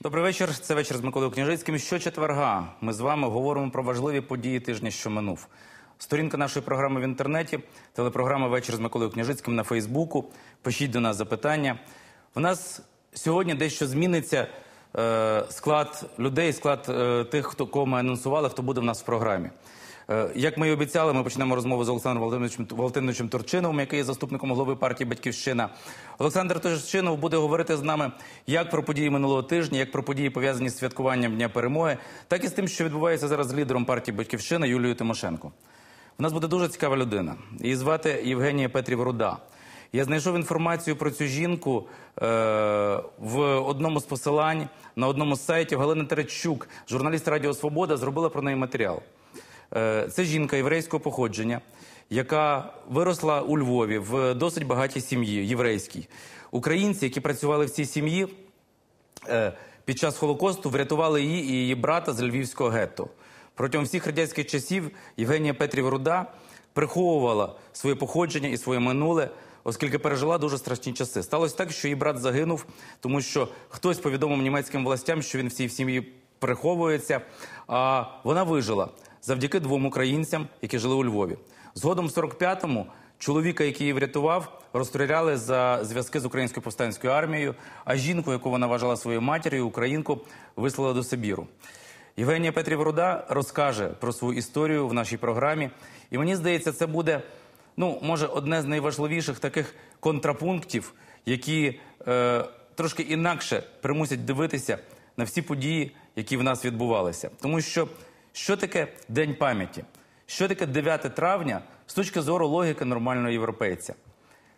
Добрий вечір. Це вечір з Миколою Княжицьким. Щочетверга ми з вами говоримо про важливі події тижня, що минув. Сторінка нашої програми в інтернеті, телепрограма Вечір з Миколою Княжицьким на Фейсбуку. Пишіть до нас запитання. У нас сьогодні дещо зміниться е, склад людей, склад е, тих, хто кого ми анонсували, хто буде в нас в програмі. Е, Як ми і обіцяли, ми почнемо розмову з Олександром Володимировичем Валентиновичем Турчиновим, який є заступником голови партії Батьківщина. Олександр Турчинов буде говорити з нами як про події минулого тижня, як про події пов'язані з святкуванням Дня перемоги, так і з тим, що відбувається зараз з лідером партії Батьківщина Юлією Тимошенко. У нас буде дуже цікава людина. Її звати Євгенія Петрів Руда. Я знайшов інформацію про цю жінку е, в одному з посилань на одному з сайтів. Галина Теречук, журналіст Радіо Свобода, зробила про неї матеріал. Е, Це жінка єврейського походження, яка виросла у Львові в досить багатій сім'ї єврейській. Українці, які працювали в цій сім'ї, е, під час Холокосту врятували її і її брата з львівського гетто. Протягом всіх радянських часів Євгенія Петрів Руда приховувала своє походження і своє минуле, оскільки пережила дуже страшні часи. Сталося так, що її брат загинув, тому що хтось повідомив німецьким властям, що він в сім'ї приховується. А вона вижила завдяки двом українцям, які жили у Львові. Згодом в 45-му чоловіка, який її врятував, розстріляли за зв'язки з українською повстанською армією. А жінку, яку вона вважала своєю матір'ю, українку, вислали до Сибіру. Євгенія Петрів Руда розкаже про свою історію в нашій програмі. І мені здається, це буде, ну, може, одне з найважливіших таких контрапунктів, які е, трошки інакше примусять дивитися на всі події, які в нас відбувалися. Тому що що таке День пам'яті? Що таке 9 травня з точки зору логіки нормального європейця?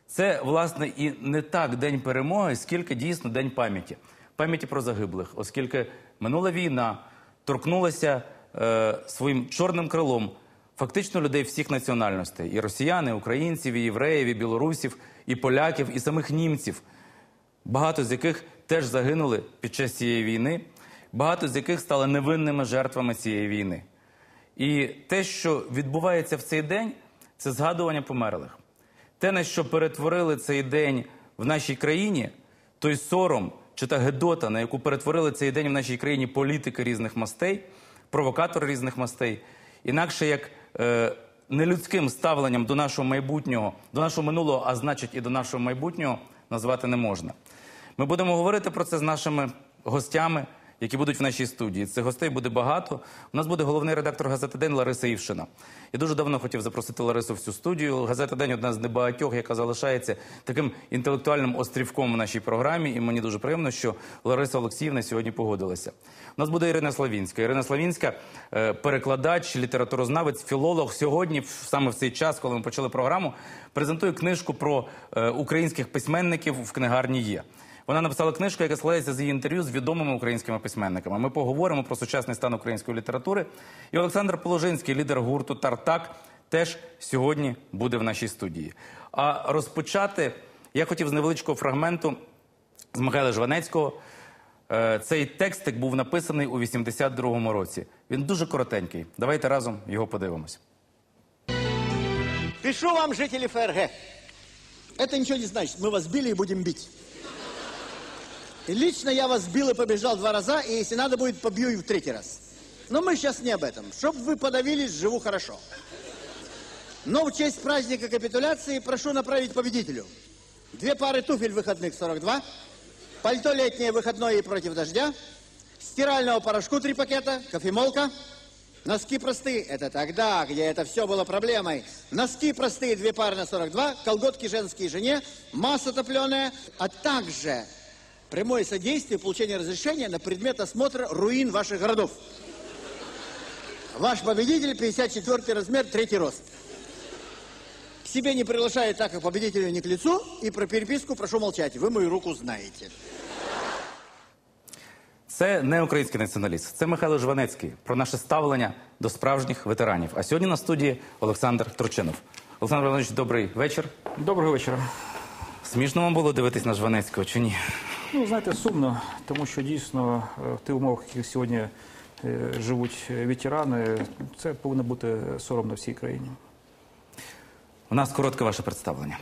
Це, власне, і не так День перемоги, скільки дійсно День пам'яті. Пам'яті про загиблих, оскільки минула війна торкнулася е, своїм чорним крилом фактично людей всіх національностей: і росіян, і українців, і євреїв, і білорусів, і поляків, і самих німців, багато з яких теж загинули під час цієї війни, багато з яких стали невинними жертвами цієї війни. І те, що відбувається в цей день, це згадування померлих. Те, на що перетворили цей день в нашій країні, той сором чи та гедота, на яку перетворили цей день в нашій країні політики різних мастей, провокатори різних мастей, інакше як е, нелюдським ставленням до нашого майбутнього, до нашого минулого, а значить і до нашого майбутнього, назвати не можна. Ми будемо говорити про це з нашими гостями, які будуть в нашій студії. Цих гостей буде багато. У нас буде головний редактор газети День Лариса Івшина. Я дуже давно хотів запросити Ларису в цю студію. Газета День одна з небагатьох, яка залишається таким інтелектуальним острівком в нашій програмі. І мені дуже приємно, що Лариса Олексіївна сьогодні погодилася. У нас буде Ірина Славінська. Ірина Славінська е, перекладач, літературознавець, філолог. Сьогодні, саме в цей час, коли ми почали програму, презентує книжку про е, українських письменників в книгарні є. Вона написала книжку, яка складається з її інтерв'ю з відомими українськими письменниками. Ми поговоримо про сучасний стан української літератури. І Олександр Положинський, лідер гурту Тартак, теж сьогодні буде в нашій студії. А розпочати я хотів з невеличкого фрагменту з Михайла Жванецького. Е, Цей текстик був написаний у 82-му році. Він дуже коротенький. Давайте разом його подивимось. Пишу вам, жители ФРГ. Это ничего не значит. Мы вас били и будем бить. Лично я вас бил и побежал два раза, и если надо будет, побью и в третий раз. Но мы сейчас не об этом. Чтоб вы подавились, живу хорошо. Но в честь праздника капитуляции прошу направить победителю. Две пары туфель выходных 42, пальто летнее выходное и против дождя, стирального порошку три пакета, кофемолка, Носки простые, это тогда, где это все было проблемой. Носки простые, две пары на 42, колготки женские жене, масса топленая, а также прямое содействие получения разрешения на предмет осмотра руин ваших городов. Ваш победитель, 54 размер, третий рост. К себе не приглашает, так как победителю не к лицу, и про переписку прошу молчать, вы мою руку знаете. Це не український націоналіст, це Михайло Жванецький про наше ставлення до справжніх ветеранів. А сьогодні на студії Олександр Турчинов. Олександр Іванович, добрий вечір. Доброго вечора. Смішно вам було дивитись на Жванецького чи ні? Ну, знаєте, сумно, тому що дійсно е, в тих умовах, які сьогодні е, живуть е, ветерани, це повинно бути соромно всій країні. У нас коротке ваше представлення.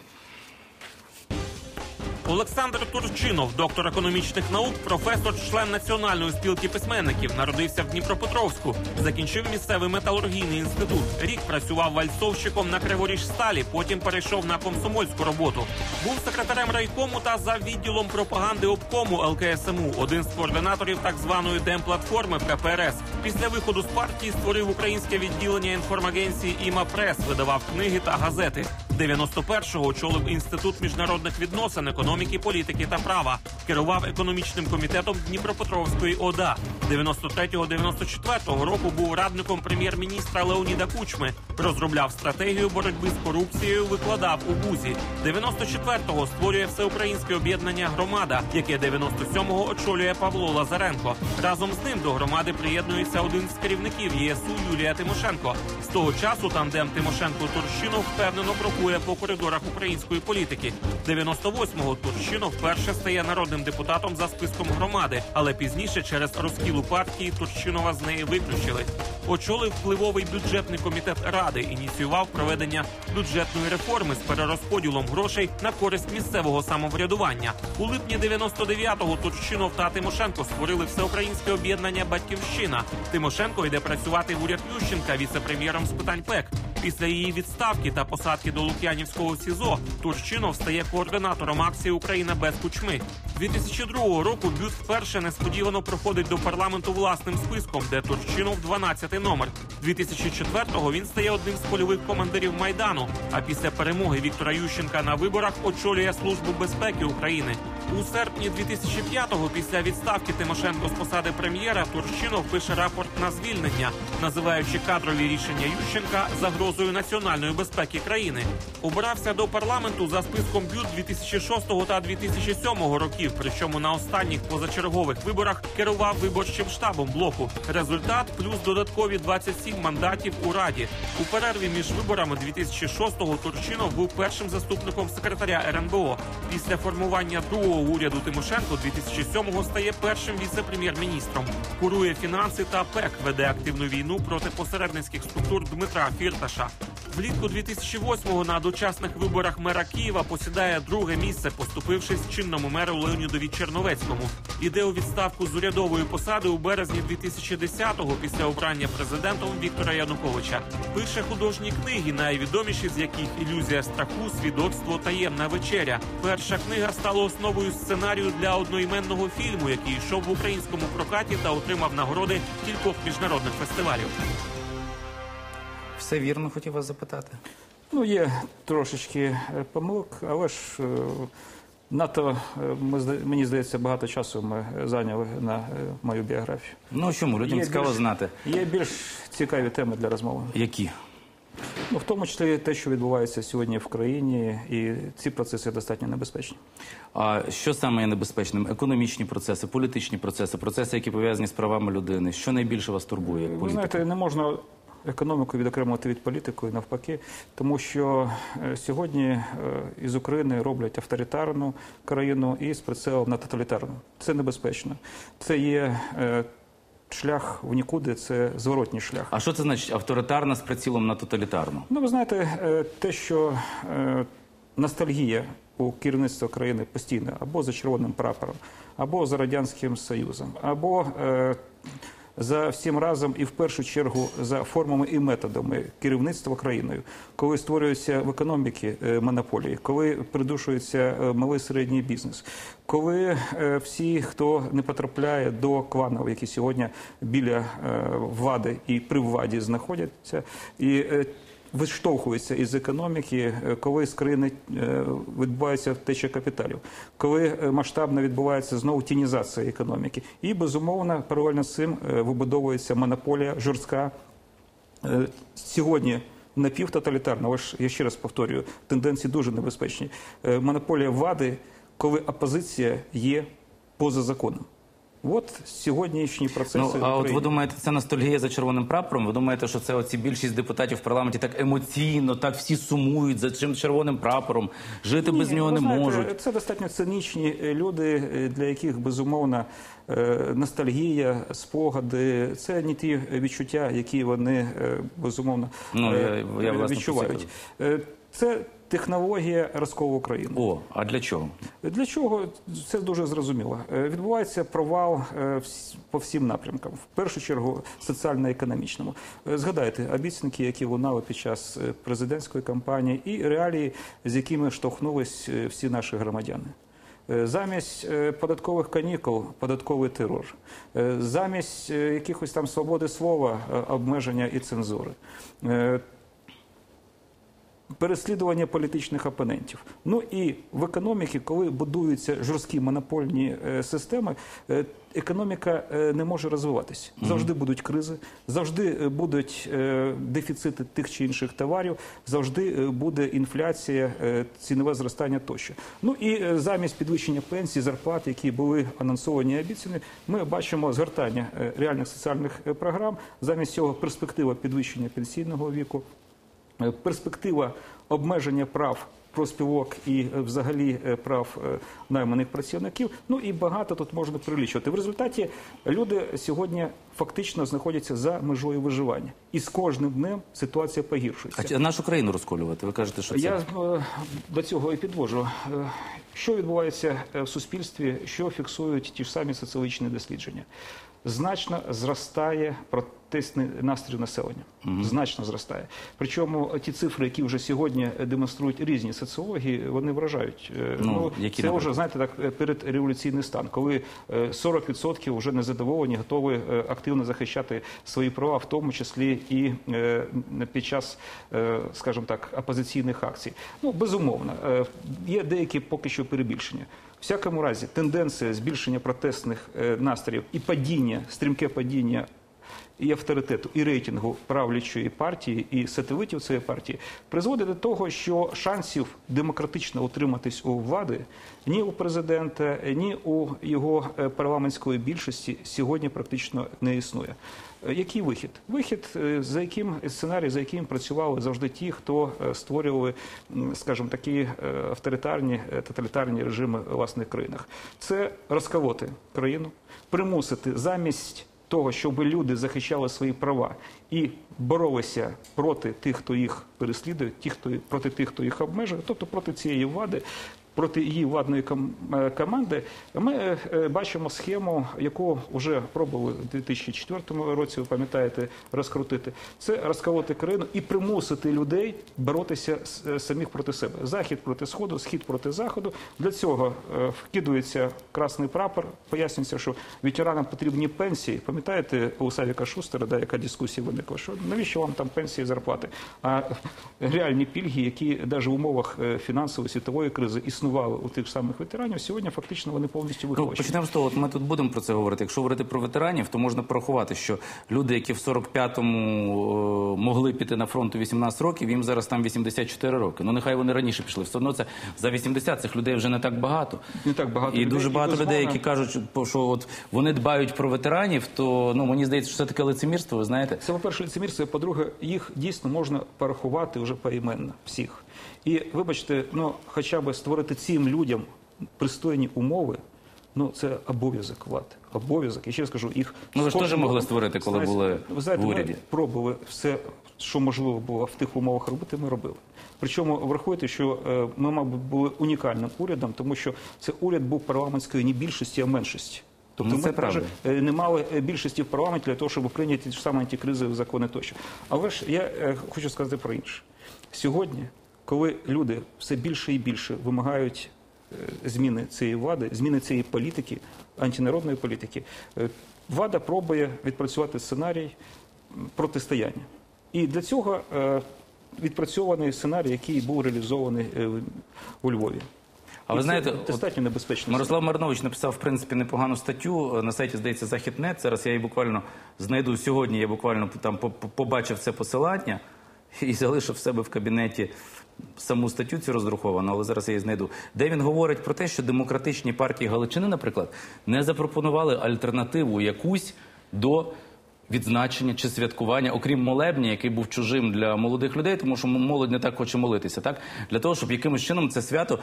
Олександр Турчинов, доктор економічних наук, професор, член Національної спілки письменників, народився в Дніпропетровську. Закінчив місцевий металургійний інститут. Рік працював вальцовщиком на Криворіжсталі, потім перейшов на комсомольську роботу. Був секретарем райкому та за відділом пропаганди обкому ЛКСМУ, один з координаторів так званої демплатформи КПРС. Після виходу з партії створив українське відділення інформагенції Іма Прес, видавав книги та газети. 91-го очолив інститут міжнародних відносин, економіки, політики та права. Керував економічним комітетом Дніпропетровської ОДА. 93-94 року був радником прем'єр-міністра Леоніда Кучми. Розробляв стратегію боротьби з корупцією. Викладав у ВУЗі. 94-го створює всеукраїнське об'єднання Громада, яке 97-го очолює Павло Лазаренко. Разом з ним до громади приєднується один з керівників ЄСУ Юлія Тимошенко. З того часу тандем Тимошенко Турчинов впевнено крокує по коридорах української політики. 98-го Турчинов вперше стає народним депутатом за списком громади, але пізніше через розкілу партії Турчинова з неї виключили. Очолив впливовий бюджетний комітет ради, ініціював проведення бюджетної реформи з перерозподілом грошей на користь місцевого самоврядування. У липні 99-го Турчинов та Тимошенко створили всеукраїнське об'єднання Батьківщина. Тимошенко йде працювати в уряд Ющенка віце-прем'єром з питань ПЕК. Після її відставки та посадки до Лук'янівського СІЗО Турчинов стає координатором акції Україна без кучми. 2002 року Бют вперше несподівано проходить до парламенту власним списком, де Турчинов 12 номер. 2004-го він стає одним з польових командирів майдану. А після перемоги Віктора Ющенка на виборах очолює службу безпеки України. У серпні 2005-го, після відставки Тимошенко з посади прем'єра, Турчинов пише рапорт на звільнення, називаючи кадрові рішення Ющенка загрозою національної безпеки країни. Обирався до парламенту за списком бют 2006 та 2007 років. Причому на останніх позачергових виборах керував виборчим штабом блоку. Результат плюс додаткові 27 мандатів у раді. У перерві між виборами 2006-го Турчинов був першим заступником секретаря РНБО. Після формування другого уряду Тимошенко 2007-го стає першим віце-прем'єр-міністром. Курує фінанси та ПЕК, веде активну війну проти посередницьких структур Дмитра Фірташа. Влітку 2008-го на дочасних виборах мера Києва посідає друге місце, поступившись чинному меру Леонідові Черновецькому. Іде у відставку з урядової посади у березні 2010-го після обрання президентом Віктора Януковича. Пише художні книги, найвідоміші з яких ілюзія страху, свідоцтво, таємна вечеря. Перша книга стала основою сценарію для одноіменного фільму, який йшов в українському прокаті та отримав нагороди кількох міжнародних фестивалів. Все вірно, хотів вас запитати. Ну, є трошечки е, помилок, але ж е, надто, е, мені здається, багато часу ми зайняли на мою біографію. Ну чому людям Є цікаво більш- знати, Є більш цікаві теми для розмови. які Ну, в тому числі те, що відбувається сьогодні в країні, і ці процеси достатньо небезпечні. А що саме є небезпечним? Економічні процеси, політичні процеси, процеси, які пов'язані з правами людини. Що найбільше вас турбує як Ви знаєте, не можна економіку відокремувати від політики, навпаки, тому що е, сьогодні е, із України роблять авторитарну країну і з прицелом на тоталітарну. Це небезпечно. Це є е, шлях в нікуди, це зворотній шлях. А що це значить авторитарна з прицілом на тоталітарну? Ну, ви знаєте, те, що ностальгія у керівництва країни постійно або за червоним прапором, або за радянським союзом, або за всім разом і в першу чергу за формами і методами керівництва країною, коли створюються в економіці е, монополії, коли придушується е, малий середній бізнес, коли е, всі, хто не потрапляє до кланів, які сьогодні біля влади і при владі знаходяться, і виштовхуються із економіки, е, коли з країни е, відбувається втеча капіталів, коли е, масштабно відбувається знову тінізація економіки, і безумовно паралельно з цим вибудовується монополія жорстка сьогодні напівтоталітарна, але ж я ще раз повторюю, тенденції дуже небезпечні. Монополія влади, коли опозиція є поза законом. От сьогоднішні процеси. Ну а от ви думаєте, це ностальгія за червоним прапором? Ви думаєте, що це оці більшість депутатів в парламенті так емоційно, так всі сумують за цим червоним прапором, жити без нього ви не знаєте, можуть. Це достатньо цинічні е, люди, е, для яких безумовно е, ностальгія, спогади це не ті відчуття, які вони безумовно Ну, я- я, відчувають. Це технологія розколу України. О, а для чого? Для чого це дуже зрозуміло? Е, Відбувається провал е, по всім напрямкам. В першу чергу соціально-економічному. Е, Згадайте обіцянки, які лунали під час президентської кампанії, і реалії, з якими штовхнулись всі наші громадяни. Замість податкових канікул податковий терор, замість якихось там свободи слова, обмеження і цензури. Переслідування політичних опонентів. Ну і в економіці, коли будуються жорсткі монопольні е, системи, е, економіка е, не може розвиватися. Завжди будуть кризи, завжди будуть дефіцити тих чи інших товарів, завжди буде інфляція, цінове зростання тощо. Ну і замість підвищення пенсій, зарплат, які були анонсовані і обіцяні, ми бачимо згортання реальних соціальних програм. Замість цього перспектива підвищення пенсійного віку. Е, перспектива обмеження прав профспілок і е, взагалі е, прав найманих працівників. Ну і багато тут можна прилічувати. В результаті люди сьогодні фактично знаходяться за межою виживання, і з кожним днем ситуація погіршується. А нашу країну розколювати? Ви кажете, що це Я е, до цього і підвожу. Е, Що відбувається е, в суспільстві, що фіксують ті ж самі соціологічні дослідження? Значно зростає протестний настрій населення. Значно зростає. Причому ті цифри, які вже сьогодні демонструють різні соціології, вони вражають. Е, Ну, які, це вже знаєте так передреволюційний стан, коли е, 40% вже незадоволені, готові е, активно захищати свої права, в тому числі і е, під час, е, скажімо так, опозиційних акцій. Ну безумовно, е, є деякі поки що перебільшення. В всякому разі, тенденція збільшення протестних настроїв і падіння, стрімке падіння і авторитету, і рейтингу правлячої партії, і сателитів цієї партії призводить до того, що шансів демократично утриматись у влади ні у президента, ні у його е, парламентської більшості сьогодні практично не існує. Е, Який вихід? Вихід, е, за яким сценарій, за яким працювали завжди ті, хто створювали, скажімо, такі авторитарні тоталітарні режими у власних країнах. Це розколоти країну, примусити замість того, щоб люди захищали свої права і боролися проти тих, хто їх переслідує, ті, хто проти тих, хто їх обмежує, тобто проти цієї влади. Проти її владної е, команди ми е, бачимо схему, яку вже пробували у 2004 році. Ви пам'ятаєте, розкрутити це розколоти країну і примусити людей боротися е, самих проти себе. Захід проти сходу, схід проти заходу. Для цього вкидується красний прапор. Пояснюється, що ветеранам потрібні пенсії. Пам'ятаєте у Савіка Шустера, да, яка дискусія виникла? Що навіщо вам там пенсії зарплати? А реальні пільги, які навіть в умовах фінансової світової кризи існували у тих самих ветеранів, сьогодні фактично вони повністю Ну, виховують. почнемо з того, от ми тут будемо про це говорити. Якщо говорити про ветеранів, то можна порахувати, що люди, які в 45-му е, могли піти на фронт у 18 років, їм зараз там 84 роки. Ну нехай вони раніше пішли. Все одно це за 80 цих людей вже не так багато. Не так багато і людей, дуже і, багато людей, які кажуть, що- от вони дбають про ветеранів, то ну мені здається, що це таке лицемірство. Ви знаєте, Це, по-перше, лицемірство, а по-друге, їх дійсно можна порахувати вже поіменно всіх. І вибачте, ну хоча б створити цим людям пристойні умови. Ну, це обов'язок влади. Обов'язок. І ще раз кажу, їх Ну, ви ж теж могли створити, коли Знаєте, були ви знаєте, в уряді. Ми пробували все, що можливо було в тих умовах робити. Ми робили. Причому врахуйте, що е, ми, мабуть, були унікальним урядом, тому що це уряд був парламентської не більшості, а меншості. Тобто Ну, це ми правда. е, не мали е, більшості в парламенті для того, щоб прийняти ті ж самі антикризові закони тощо. Але ж я хочу сказати про інше. Сьогодні, коли люди все більше і більше вимагають е, зміни цієї влади, зміни цієї політики, антинародної політики, е, влада пробує відпрацювати сценарій протистояння. І для цього е, відпрацьований сценарій, який був реалізований у Львові. А ви знаєте, достатньо небезпечно. Мирослав Маринович написав в принципі непогану статтю на сайті, здається, Західнет. Зараз я її буквально знайду сьогодні. Я буквально там по- по- побачив це посилання і залишив себе в кабінеті саму статтю цю роздруковану, але зараз я її знайду. Де він говорить про те, що демократичні партії Галичини, наприклад, не запропонували альтернативу якусь до відзначення чи святкування, окрім молебня, який був чужим для молодих людей, тому що молодь не так хоче молитися, так для того, щоб якимось чином це свято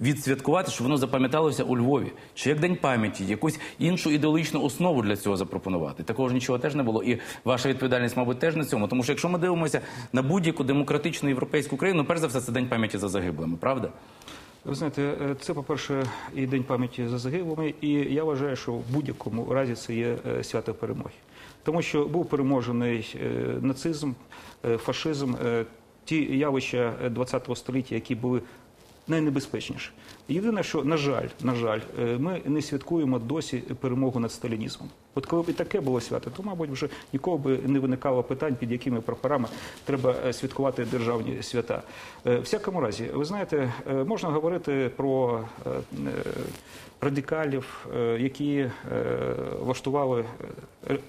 відсвяткувати, щоб воно запам'яталося у Львові, чи як день пам'яті, якусь іншу ідеологічну основу для цього запропонувати. Такого ж нічого теж не було. І ваша відповідальність, мабуть, теж на цьому. Тому що якщо ми дивимося на будь-яку демократичну європейську країну, перш за все, це день пам'яті за загиблими, правда? Ви знаєте, е, це, по-перше, і День пам'яті за загиблими, і я вважаю, що в будь-якому разі це є е, свято перемоги. Тому що був переможений е, нацизм, е, фашизм, е, ті явища ХХ століття, які були найнебезпечніші. Єдине, що, на жаль, на жаль, е, ми не святкуємо досі перемогу над сталінізмом. От коли б і таке було свято, то, мабуть, вже нікого би не виникало питань, під якими прапорами треба е, святкувати державні свята. Е, В всякому разі, ви знаєте, можна говорити про радикалів, які влаштували,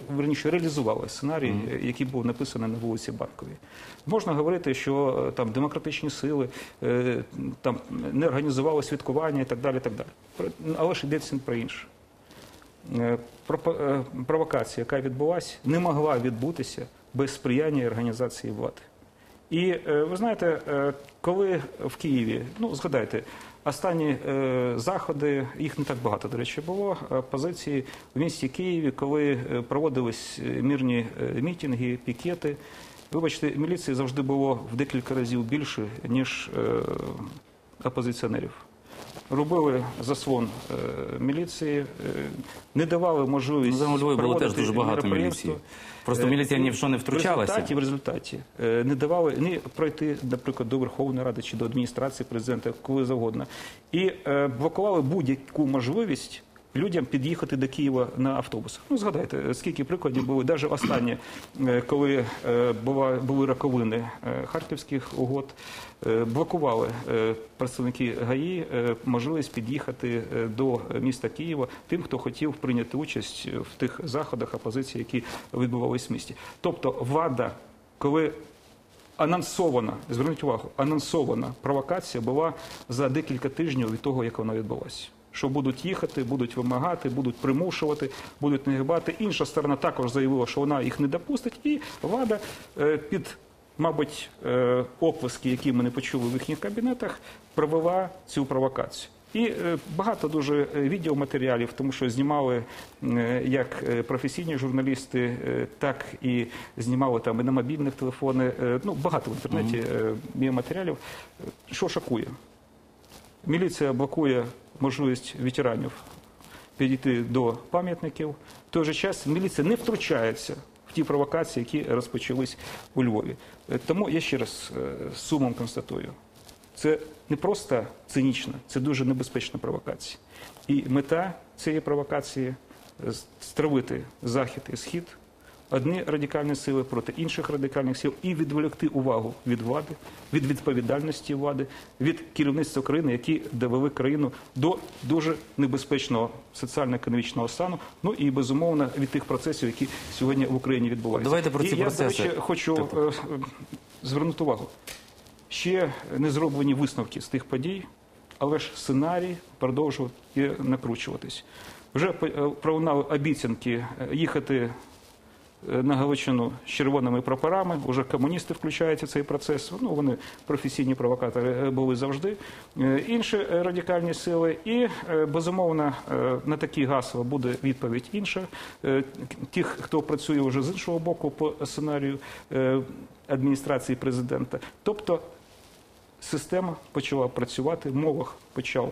верніше реалізували сценарій, який був написаний на вулиці Банковій. Можна говорити, що там демократичні сили там не організували святкування і так далі. так далі. Але ж йдеться про інше. Е, е, Провокація, яка відбулася, не могла відбутися без сприяння організації влади. І е, ви знаєте, коли в Києві, ну згадайте, останні заходи, їх не так багато, до речі, було позиції в місті Києві, коли проводились мирні мітинги, пікети. Вибачте, міліції завжди було в декілька разів більше, ніж опозиціонерів. Робили заслон е, міліції, е, не давали можливість Ну, за Львові було теж дуже багато міліції. Просто Е, міліція ні в що не втручалася. В результаті, в результаті не давали ні пройти, наприклад, до Верховної Ради чи до адміністрації президента, коли завгодно, і блокували будь-яку можливість. Людям під'їхати до Києва на автобусах. Ну згадайте, скільки прикладів були, навіть останні, е, коли е, була, були роковини е, харківських угод, блокували представники ГАІ можливість під'їхати до міста Києва тим, хто хотів прийняти участь в тих заходах опозиції, які відбувалися в місті. Тобто влада, коли анонсована, зверніть увагу, анонсована провокація була за декілька тижнів від того, як вона відбулася. Що будуть їхати, будуть вимагати, будуть примушувати, будуть нагибати. Інша сторона також заявила, що вона їх не допустить, і влада е, під, мабуть, е, оплески, які ми не почули в їхніх кабінетах, провела цю провокацію. І е, багато дуже відеоматеріалів, тому що знімали як професійні журналісти, так і знімали там і на мобільних телефони. Ну, багато в інтернеті є матеріалів. Що шокує? Міліція блокує можливість ветеранів підійти до пам'ятників. В той же час міліція не втручається в ті провокації, які розпочались у Львові. Е, Тому я ще раз е, сумом констатую. Це не просто цинічна, це дуже небезпечна провокація. І мета цієї провокації стравити захід і схід, одні радикальні сили проти інших радикальних сил і відволікти увагу від влади, від відповідальності влади, від керівництва країни, які довели країну до дуже небезпечного соціально-економічного стану. Ну і безумовно від тих процесів, які сьогодні в Україні відбуваються. Давайте про і ці я, процеси. до речі, хочу е, е, звернути увагу. Ще не зроблені висновки з тих подій, але ж сценарій продовжував і накручуватись. Вже е, пролунали обіцянки е, їхати на Галичину з червоними прапорами. Уже комуністи включаються в цей процес. Ну вони професійні провокатори е, були завжди. Е, Інші е, радикальні сили, і е, безумовно е, на такі гасла буде відповідь інша. Е, Тих, хто працює вже з іншого боку по сценарію е, адміністрації президента. Тобто система почала працювати, мовах почав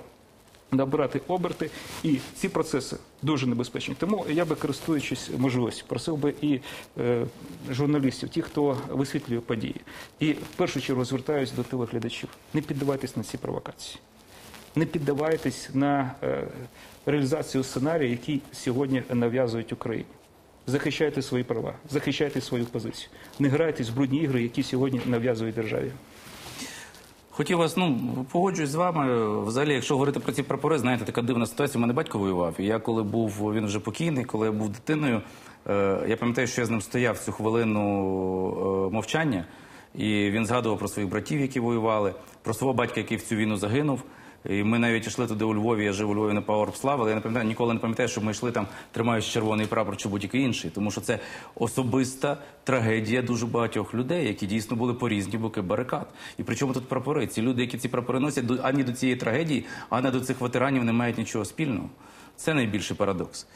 набирати оберти, і ці процеси дуже небезпечні. Тому я би користуючись можливістю, просив би і е, журналістів, ті, хто висвітлює події, і в першу чергу звертаюся до телеглядачів. Не піддавайтесь на ці провокації. Не піддавайтесь на е, реалізацію сценарію, який сьогодні нав'язують Україні. Захищайте свої права, захищайте свою позицію. Не грайтесь в брудні ігри, які сьогодні нав'язують державі. Хотів вас, ну погоджуюсь з вами. Взагалі, якщо говорити про ці прапори, знаєте, така дивна ситуація. У мене батько воював. І я коли був, він вже покійний, коли я був дитиною. Е, я пам'ятаю, що я з ним стояв цю хвилину е, мовчання, і він згадував про своїх братів, які воювали, про свого батька, який в цю війну загинув. І ми навіть йшли туди у Львові. Я жив у Львові на Slav, але я не пам'ятаю, ніколи не пам'ятаю, щоб ми йшли там, тримаючи червоний прапор чи будь-який інший. Тому що це особиста трагедія дуже багатьох людей, які дійсно були по різні боки барикад. І причому тут прапори? Ці люди, які ці прапори носять, ані до цієї трагедії, ані до цих ветеранів не мають нічого спільного. Це найбільший парадокс.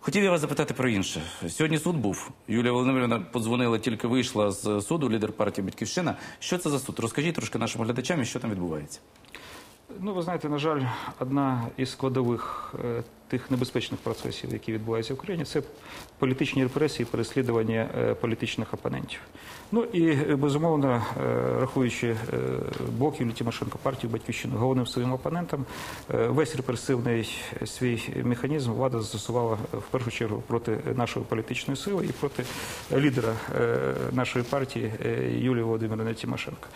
Хотів я вас запитати про інше. Сьогодні суд був. Юлія Володимирівна подзвонила, тільки вийшла з суду, лідер партії Батьківщина. Що це за суд? Розкажіть трошки нашим глядачам, що там відбувається. Ну, ви знаєте, на жаль, одна із складових е, тих небезпечних процесів, які відбуваються в Україні, це політичні репресії, переслідування е, політичних опонентів. Ну і е, безумовно, е, рахуючи блок Юлії Тимошенко, партію Батьківщину головним своїм опонентом, весь репресивний свій механізм влада застосувала в першу чергу проти нашої політичної сили і проти лідера нашої партії Юлії Володимирівни Тимошенко.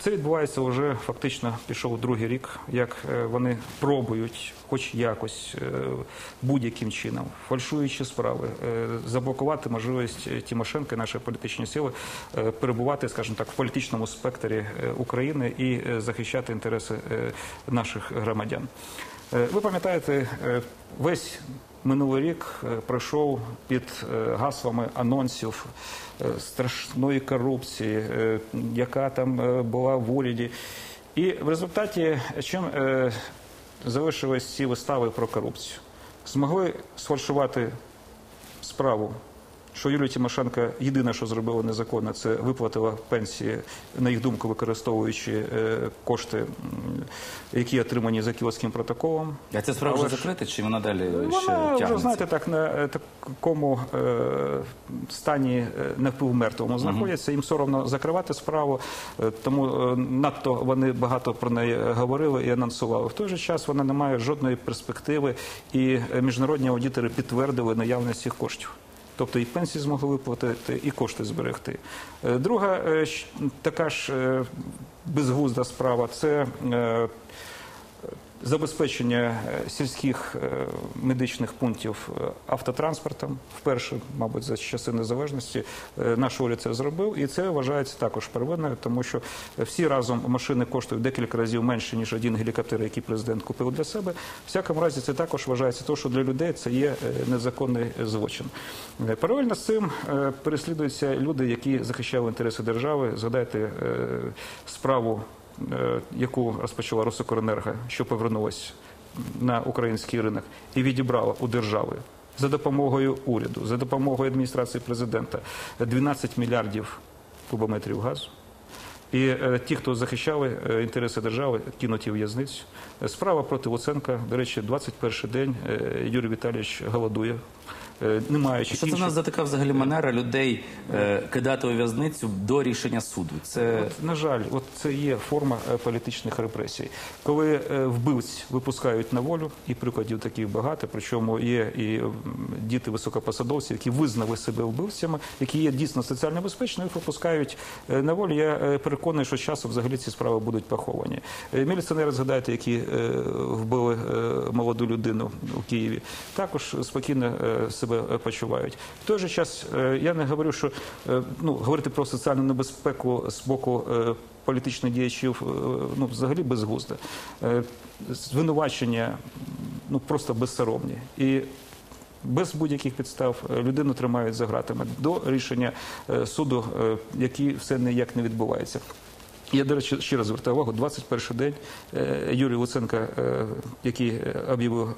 Це відбувається вже фактично пішов другий рік, як вони пробують, хоч якось е, будь-яким чином, фальшуючи справи, е, заблокувати можливість е, Тимошенка нашої політичної сили перебувати, скажімо так, в політичному спектрі України і захищати інтереси наших громадян. Ви пам'ятаєте, весь минулий рік пройшов під гаслами анонсів страшної корупції, яка там була в уряді. І в результаті чим залишились ці вистави про корупцію? Змогли сфальшувати справу, що Юлія Тимошенко єдине, що зробила незаконно, це виплатила пенсії, на їх думку, використовуючи е, кошти, які отримані за кіоським протоколом. А ця справа вже закрита, чи вона далі ще Вона вже, знаєте, так на е, такому е, стані е, напівмертвому знаходяться. Їм соромно закривати справу, тому надто вони багато про неї говорили і анонсували. В той же час вона не має жодної перспективи, і міжнародні аудитори підтвердили наявність цих коштів. Тобто і пенсії змогли виплатити, і кошти зберегти. Е, Друга е, така ж безгузда безглузда справа це е, забезпечення е, сільських е, медичних пунктів е, автотранспортом. Вперше, мабуть, за часи незалежності наш уряд це зробив, і це вважається також первинною, тому що всі разом машини коштують декілька разів менше ніж один гелікоптер, який президент купив для себе. В всякому разі, це також вважається те, що для людей це є незаконний злочин. Паралельно з цим переслідуються люди, які захищали інтереси держави. Згадайте справу яку розпочала Росукренерго, що повернулась на український ринок і відібрала у держави за допомогою уряду, за допомогою адміністрації президента 12 мільярдів кубометрів газу. І е, ті, хто захищали е, інтереси держави, кинуті в'язницю. Е, Справа проти Луценка, до речі, 21 день е, Юрій Віталійович голодує, е, не маючи Що це в нас за така взагалі манера людей е, кидати у в'язницю до рішення суду? Це На жаль, от це є форма е, політичних репресій. Коли е, вбивць випускають на волю, і прикладів таких багато, причому є і діти високопосадовців, які визнали себе вбивцями, які є дійсно соціально безпечними, їх випускають е, на волю. Я е, переконаний, що з часом взагалі ці справи будуть поховані. Е, Міліціонери, згадайте, які е, вбили е, молоду людину у Києві, також спокійно е, себе е, почувають. В той же час е, я не говорю, що е, ну говорити про соціальну небезпеку з боку політичних діячів ну взагалі безглуздо. Е, Звинувачення ну просто безсоромні і. Без будь-яких підстав людину тримають за ґратами до рішення суду, який все ніяк не відбувається. Я, до речі, ще раз звертаю увагу, 21 день е, Юрій Луценко, е, який е, об'явив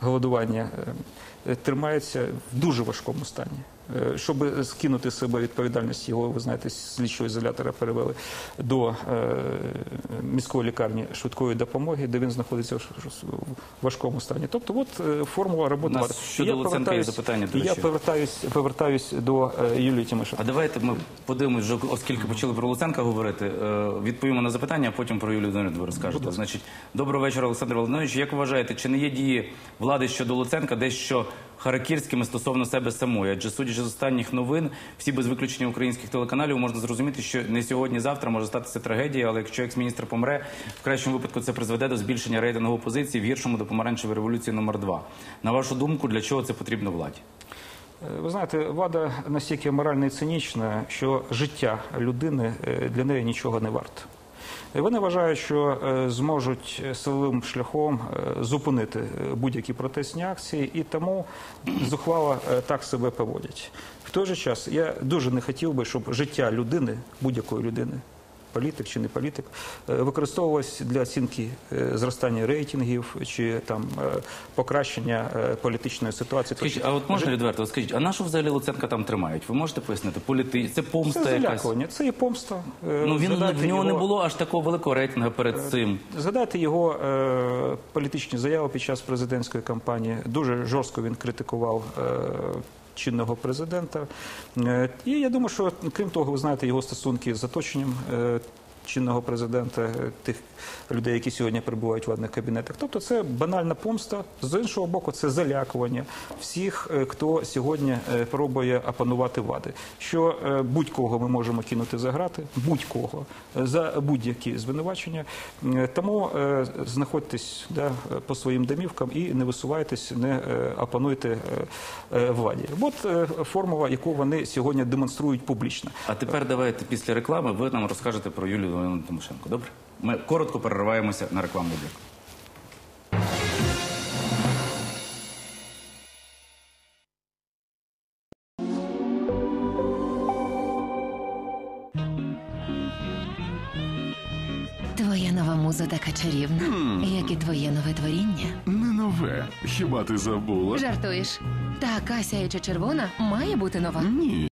голодування, тримається в дуже важкому стані. Е, Щоб скинути з себе відповідальність, його, ви знаєте, з слідчого ізолятора перевели до е, міської лікарні швидкої допомоги, де він знаходиться в важкому стані. Тобто, от е, формула роботи. Влади. щодо Луценка є запитання, до і Я повертаюсь, повертаюсь до Юлії Тимошенко. А давайте ми подивимось, оскільки почали про Луценка говорити, відповімо на запитання, а потім про Юлію Володимирівну розкажете. Значить, доброго вечора, Олександр Володимирович. Як ви вважаєте, чи не є дії влади щодо Луценка дещо харакірськими стосовно себе самої? Адже судячи з останніх новин, всі без виключення українських телеканалів можна зрозуміти, що не сьогодні-завтра може статися трагедія, але якщо екс-міністр помре, в кращому випадку це призведе до збільшення рейтингу опозиції, в гіршому до помаранчевої революції номер 2 На вашу думку, для чого це потрібно владі? Е, Ви знаєте, влада настільки морально і цинічна, що життя людини е, для неї нічого не варте. І вони вважають, що е, зможуть силовим шляхом е, зупинити е, будь-які протестні акції, і тому зухвало е, так себе поводять. В той же час я дуже не хотів би, щоб життя людини, будь-якої людини, політик чи не політик, е, використовувалось для оцінки е, зростання рейтингів чи там е, покращення політичної ситуації. Скажіть, а от можна відверто скажіть, а на що взагалі Луценка там тримають? Ви можете пояснити? Політи... Це помста це якась? це є помста. Ну він згадайте в нього не було аж такого великого рейтингу перед цим. Згадайте його е, політичні заяви під час президентської кампанії. Дуже жорстко він критикував е, чинного президента. Е, і я думаю, що крім того, ви знаєте його стосунки з оточенням. Чинного президента, е, тих людей, які сьогодні перебувають в владних кабінетах. Тобто це банальна помста. З іншого боку, це залякування всіх, е, хто сьогодні е, пробує опанувати влади. Що будь-кого ми можемо кинути за грати, будь-кого за будь-які звинувачення. Тому знаходьтесь да, по своїм домівкам і не висувайтесь, не опануйте владі. От формула, яку вони сьогодні демонструють публічно. А тепер давайте після реклами ви нам розкажете про Юлію Леонідовну Тимошенко. Добре? Ми коротко перериваємося на рекламний блок. Твоя нова муза така чарівна, як і твоє нове творіння. Не нове. Хіба ти забула? Жартуєш? Така сяюча червона має бути нова. Ні.